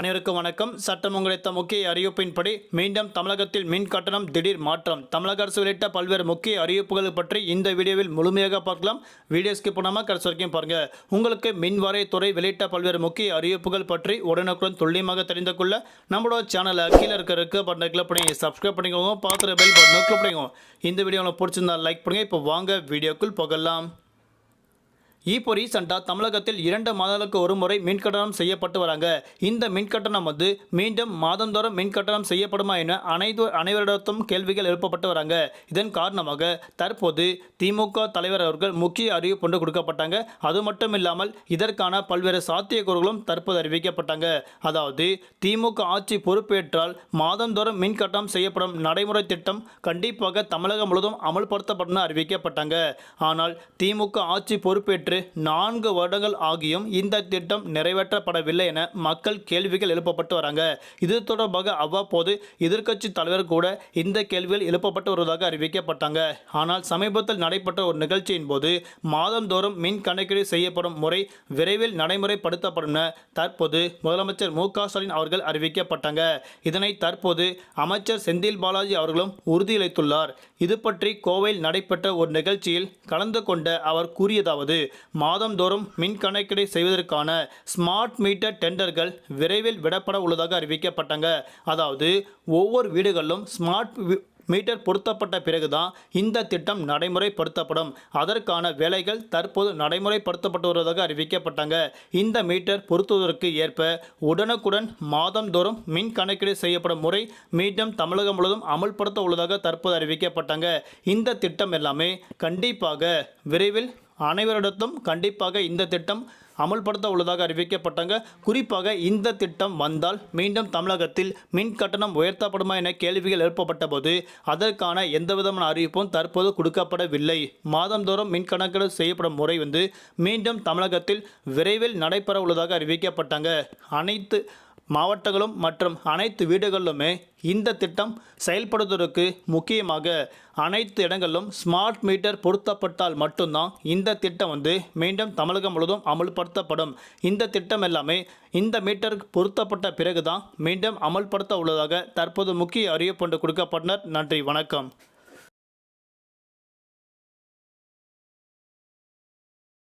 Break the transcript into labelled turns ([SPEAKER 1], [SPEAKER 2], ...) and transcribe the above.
[SPEAKER 1] அனைவருக்கும் வணக்கம். சட்டம் உங்களித்த முக்கிய அறிவிப்பின்படி மீண்டும் தமிழகத்தில் மின் கட்டணம் திடீர் மாற்றம். தமிழக அரசு வெளியிட்ட பல்வேறு முக்கிய அறிவிப்புகள் பற்றி இந்த வீடியோவில் முழுமையாக பார்க்கலாம். வீடியோ ஸ்கிப் பண்ணாமல் கடைசி வரைக்கும் பாருங்க. உங்களுக்கு மின்வாரியத்துறை வெளியிட்ட பல்வேறு முக்கிய அறிவிப்புகள் பற்றி உடனுக்குடன் துல்லியமாக தெரிந்து கொள்ள நம்மளோட சேனலை கீழே இருக்க இருக்க பட்டனை கிளிக் பண்ணி சப்ஸ்கிரைப் பண்ணிக்கோங்க. பார்க்குற பெல் பட்டனை கிளிக் பண்ணிக்கோங்க. இந்த வீடியோ உங்களுக்கு பிடிச்சிருந்தா லைக் பண்ணுங்க. இப்போ வாங்க வீடியோக்குள் போகலாம். இப்போ ரீசெண்டாக தமிழகத்தில் இரண்டு மாதங்களுக்கு ஒரு முறை மின் கட்டணம் செய்யப்பட்டு வராங்க. இந்த மின் கட்டணம் வந்து மீண்டும் மாதந்தோறும் மின் கட்டணம் செய்யப்படுமா என அனைத்து அனைவரிடத்தும் கேள்விகள் எழுப்பப்பட்டு வராங்க. இதன் காரணமாக தற்போது திமுக தலைவர் அவர்கள் முக்கிய அறிவிப்பு ஒன்று கொடுக்கப்பட்டாங்க. அது மட்டும் இல்லாமல் இதற்கான பல்வேறு சாத்தியக்கூறுகளும் தற்போது அறிவிக்கப்பட்டாங்க. அதாவது திமுக ஆட்சி பொறுப்பேற்றால் மாதந்தோறும் மின் கட்டணம் செய்யப்படும் நடைமுறை திட்டம் கண்டிப்பாக தமிழகம் முழுவதும் அமல்படுத்தப்படும் அறிவிக்கப்பட்டாங்க. ஆனால் திமுக ஆட்சி பொறுப்பேற்று நான்கு வருடங்கள் ஆகியும் இந்த திட்டம் நிறைவேற்றப்படவில்லை என மக்கள் கேள்விகள் எழுப்பப்பட்டு வராங்க. இது தொடர்பாக அவ்வப்போது எதிர்க்கட்சி தலைவர் கூட இந்த கேள்விகள் எழுப்பப்பட்டு வருவதாக அறிவிக்கப்பட்டாங்க. ஆனால் சமீபத்தில் நடைபெற்ற ஒரு நிகழ்ச்சியின் போது மாதந்தோறும் மின் கணக்கீடு செய்யப்படும் முறை விரைவில் நடைமுறைப்படுத்தப்படும் என தற்போது முதலமைச்சர் மு ஸ்டாலின் அவர்கள் அறிவிக்கப்பட்டாங்க. இதனை தற்போது அமைச்சர் செந்தில் பாலாஜி அவர்களும் உறுதியளித்துள்ளார். இது பற்றி கோவையில் நடைபெற்ற ஒரு நிகழ்ச்சியில் கலந்து கொண்ட அவர் கூறியதாவது மாதந்தோறும் மின் கணக்கீடு செய்வதற்கான ஸ்மார்ட் மீட்டர் டெண்டர்கள் விரைவில் விடப்பட உள்ளதாக அறிவிக்கப்பட்டாங்க. அதாவது ஒவ்வொரு வீடுகளிலும் ஸ்மார்ட் மீட்டர் பொருத்தப்பட்ட பிறகுதான் இந்த திட்டம் நடைமுறைப்படுத்தப்படும். அதற்கான வேலைகள் தற்போது நடைமுறைப்படுத்தப்பட்டு வருவதாக அறிவிக்கப்பட்டாங்க. இந்த மீட்டர் பொருத்துவதற்கு ஏற்ப உடனுக்குடன் மாதந்தோறும் மின் கணக்கீடு செய்யப்படும் முறை மீண்டும் தமிழகம் முழுவதும் அமல்படுத்த உள்ளதாக தற்போது அறிவிக்கப்பட்டாங்க. இந்த திட்டம் எல்லாமே கண்டிப்பாக விரைவில் அனைவரிடத்தும் கண்டிப்பாக இந்த திட்டம் அமல்படுத்த உள்ளதாக அறிவிக்கப்பட்டாங்க. குறிப்பாக இந்த திட்டம் வந்தால் மீண்டும் தமிழகத்தில் மின் கட்டணம் உயர்த்தப்படுமா என கேள்விகள் எழுப்பப்பட்ட போது அதற்கான எந்தவிதமான அறிவிப்பும் தற்போது கொடுக்கப்படவில்லை. மாதந்தோறும் மின் கணக்கீடு செய்யப்படும் முறை வந்து மீண்டும் தமிழகத்தில் விரைவில் நடைபெற உள்ளதாக அறிவிக்கப்பட்டாங்க. அனைத்து மாவட்டங்களும் மற்றும் அனைத்து வீடுகளிலுமே இந்த திட்டம் செயல்படுவதற்கு முக்கியமாக அனைத்து இடங்களிலும் ஸ்மார்ட் மீட்டர் பொருத்தப்பட்டால் மட்டும்தான் இந்த திட்டம் வந்து மீண்டும் தமிழகம் முழுவதும் அமல்படுத்தப்படும். இந்த திட்டம் எல்லாமே இந்த மீட்டர் பொருத்தப்பட்ட பிறகுதான் மீண்டும் அமல்படுத்த உள்ளதாக தற்போது முக்கிய அறிவிப்பு கொண்டு கொடுக்கப்பட்டனர். நன்றி வணக்கம்.